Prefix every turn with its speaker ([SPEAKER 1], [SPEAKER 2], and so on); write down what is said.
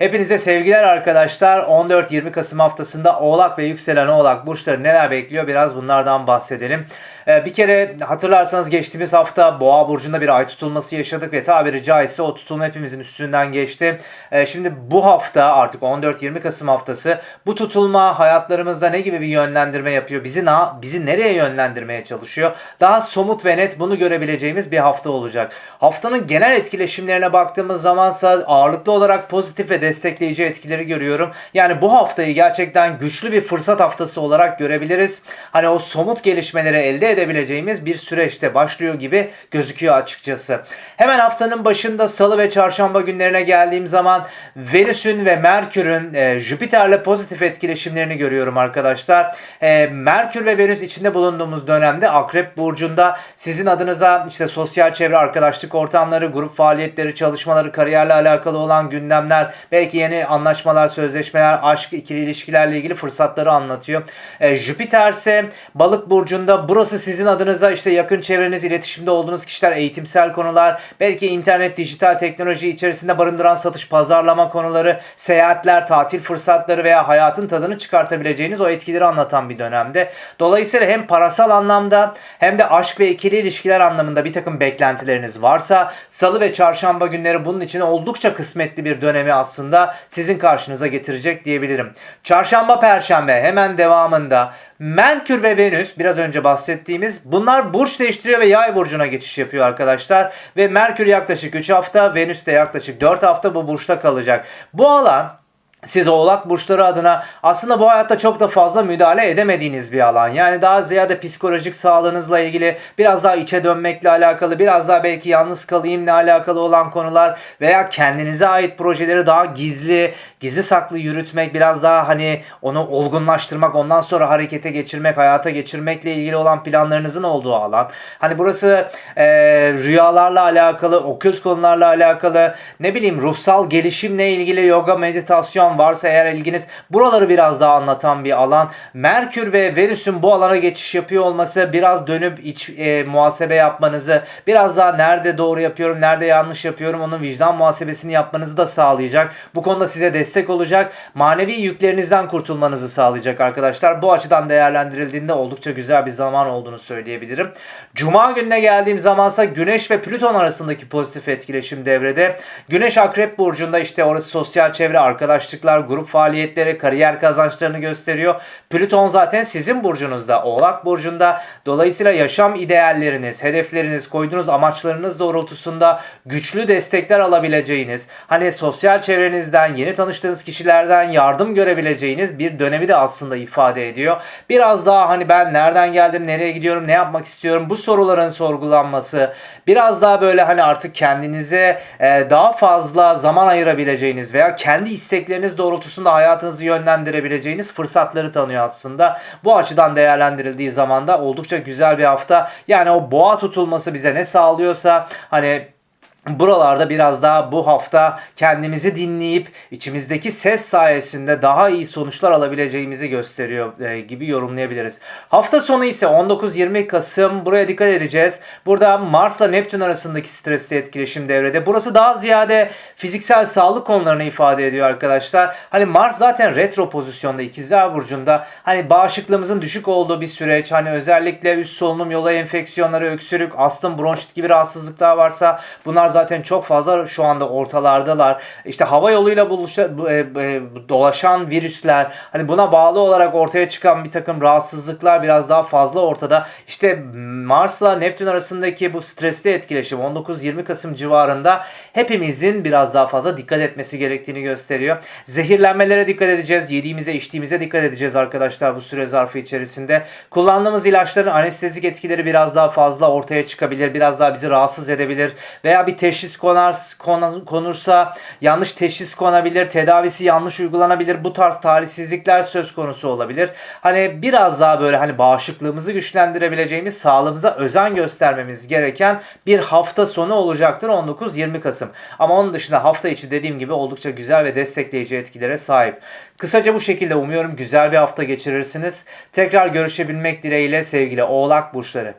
[SPEAKER 1] Hepinize sevgiler arkadaşlar. 14-20 Kasım haftasında Oğlak ve Yükselen Oğlak burçları neler bekliyor biraz bunlardan bahsedelim. Ee, bir kere hatırlarsanız geçtiğimiz hafta Boğa burcunda bir ay tutulması yaşadık ve tabiri caizse o tutulma hepimizin üstünden geçti. Ee, şimdi bu hafta artık 14-20 Kasım haftası bu tutulma hayatlarımızda ne gibi bir yönlendirme yapıyor? Bizi na bizi nereye yönlendirmeye çalışıyor? Daha somut ve net bunu görebileceğimiz bir hafta olacak. Haftanın genel etkileşimlerine baktığımız zamansa ağırlıklı olarak pozitif ve destekleyici etkileri görüyorum. Yani bu haftayı gerçekten güçlü bir fırsat haftası olarak görebiliriz. Hani o somut gelişmeleri elde edebileceğimiz bir süreçte başlıyor gibi gözüküyor açıkçası. Hemen haftanın başında salı ve çarşamba günlerine geldiğim zaman Venüs'ün ve Merkür'ün e, Jüpiter'le pozitif etkileşimlerini görüyorum arkadaşlar. E, Merkür ve Venüs içinde bulunduğumuz dönemde Akrep Burcu'nda sizin adınıza işte sosyal çevre, arkadaşlık ortamları, grup faaliyetleri, çalışmaları, kariyerle alakalı olan gündemler, belki yeni anlaşmalar, sözleşmeler, aşk, ikili ilişkilerle ilgili fırsatları anlatıyor. E, Jüpiter ise Balık Burcu'nda burası sizin adınıza işte yakın çevreniz, iletişimde olduğunuz kişiler, eğitimsel konular, belki internet, dijital teknoloji içerisinde barındıran satış, pazarlama konuları, seyahatler, tatil fırsatları veya hayatın tadını çıkartabileceğiniz o etkileri anlatan bir dönemde. Dolayısıyla hem parasal anlamda hem de aşk ve ikili ilişkiler anlamında bir takım beklentileriniz varsa salı ve çarşamba günleri bunun için oldukça kısmetli bir dönemi aslında sizin karşınıza getirecek diyebilirim. Çarşamba, perşembe hemen devamında Merkür ve Venüs biraz önce bahsettiğimiz bunlar burç değiştiriyor ve yay burcuna geçiş yapıyor arkadaşlar. Ve Merkür yaklaşık 3 hafta, Venüs de yaklaşık 4 hafta bu burçta kalacak. Bu alan siz oğlak burçları adına aslında bu hayatta çok da fazla müdahale edemediğiniz bir alan. Yani daha ziyade psikolojik sağlığınızla ilgili biraz daha içe dönmekle alakalı, biraz daha belki yalnız kalayımla alakalı olan konular veya kendinize ait projeleri daha gizli, gizli saklı yürütmek, biraz daha hani onu olgunlaştırmak, ondan sonra harekete geçirmek, hayata geçirmekle ilgili olan planlarınızın olduğu alan. Hani burası e, rüyalarla alakalı, okült konularla alakalı, ne bileyim ruhsal gelişimle ilgili yoga, meditasyon varsa eğer ilginiz buraları biraz daha anlatan bir alan. Merkür ve Venüs'ün bu alana geçiş yapıyor olması biraz dönüp iç e, muhasebe yapmanızı, biraz daha nerede doğru yapıyorum, nerede yanlış yapıyorum onun vicdan muhasebesini yapmanızı da sağlayacak. Bu konuda size destek olacak. Manevi yüklerinizden kurtulmanızı sağlayacak arkadaşlar. Bu açıdan değerlendirildiğinde oldukça güzel bir zaman olduğunu söyleyebilirim. Cuma gününe geldiğim zamansa Güneş ve Plüton arasındaki pozitif etkileşim devrede. Güneş Akrep Burcu'nda işte orası sosyal çevre, arkadaşlıklar, grup faaliyetleri, kariyer kazançlarını gösteriyor. Plüton zaten sizin burcunuzda, Oğlak Burcu'nda. Dolayısıyla yaşam idealleriniz, hedefleriniz, koyduğunuz amaçlarınız doğrultusunda güçlü destekler alabileceğiniz, hani sosyal çevrenizden, yeni tanıştığınız kişilerden yardım görebileceğiniz bir dönemi de aslında ifade ediyor. Biraz daha hani ben nereden geldim, nereye gidiyorum, ne yapmak istiyorum bu soruların sorgulanması, biraz daha böyle hani artık kendinize e, daha fazla zaman ayırabileceğiniz veya kendi istekleriniz doğrultusunda hayatınızı yönlendirebileceğiniz fırsatları tanıyor aslında. Bu açıdan değerlendirildiği zaman da oldukça güzel bir hafta. Yani o boğa tutulması bize ne sağlıyorsa hani Buralarda biraz daha bu hafta kendimizi dinleyip içimizdeki ses sayesinde daha iyi sonuçlar alabileceğimizi gösteriyor e, gibi yorumlayabiliriz. Hafta sonu ise 19-20 Kasım buraya dikkat edeceğiz. Burada Mars'la Neptün arasındaki stresli etkileşim devrede. Burası daha ziyade fiziksel sağlık konularını ifade ediyor arkadaşlar. Hani Mars zaten retro pozisyonda ikizler burcunda. Hani bağışıklığımızın düşük olduğu bir süreç. Hani özellikle üst solunum yolu enfeksiyonları, öksürük, astım, bronşit gibi rahatsızlıklar varsa bunlar zaten çok fazla şu anda ortalardalar. İşte hava yoluyla buluşa, e, e, dolaşan virüsler hani buna bağlı olarak ortaya çıkan bir takım rahatsızlıklar biraz daha fazla ortada. İşte Mars'la Neptün arasındaki bu stresli etkileşim 19-20 Kasım civarında hepimizin biraz daha fazla dikkat etmesi gerektiğini gösteriyor. Zehirlenmelere dikkat edeceğiz. Yediğimize, içtiğimize dikkat edeceğiz arkadaşlar bu süre zarfı içerisinde. Kullandığımız ilaçların anestezik etkileri biraz daha fazla ortaya çıkabilir. Biraz daha bizi rahatsız edebilir. Veya bir teşhis konar, konu- konursa yanlış teşhis konabilir. Tedavisi yanlış uygulanabilir. Bu tarz talihsizlikler söz konusu olabilir. Hani biraz daha böyle hani bağışıklığımızı güçlendirebileceğimiz, sağlığımıza özen göstermemiz gereken bir hafta sonu olacaktır 19-20 Kasım. Ama onun dışında hafta içi dediğim gibi oldukça güzel ve destekleyici etkilere sahip. Kısaca bu şekilde umuyorum güzel bir hafta geçirirsiniz. Tekrar görüşebilmek dileğiyle sevgili Oğlak Burçları.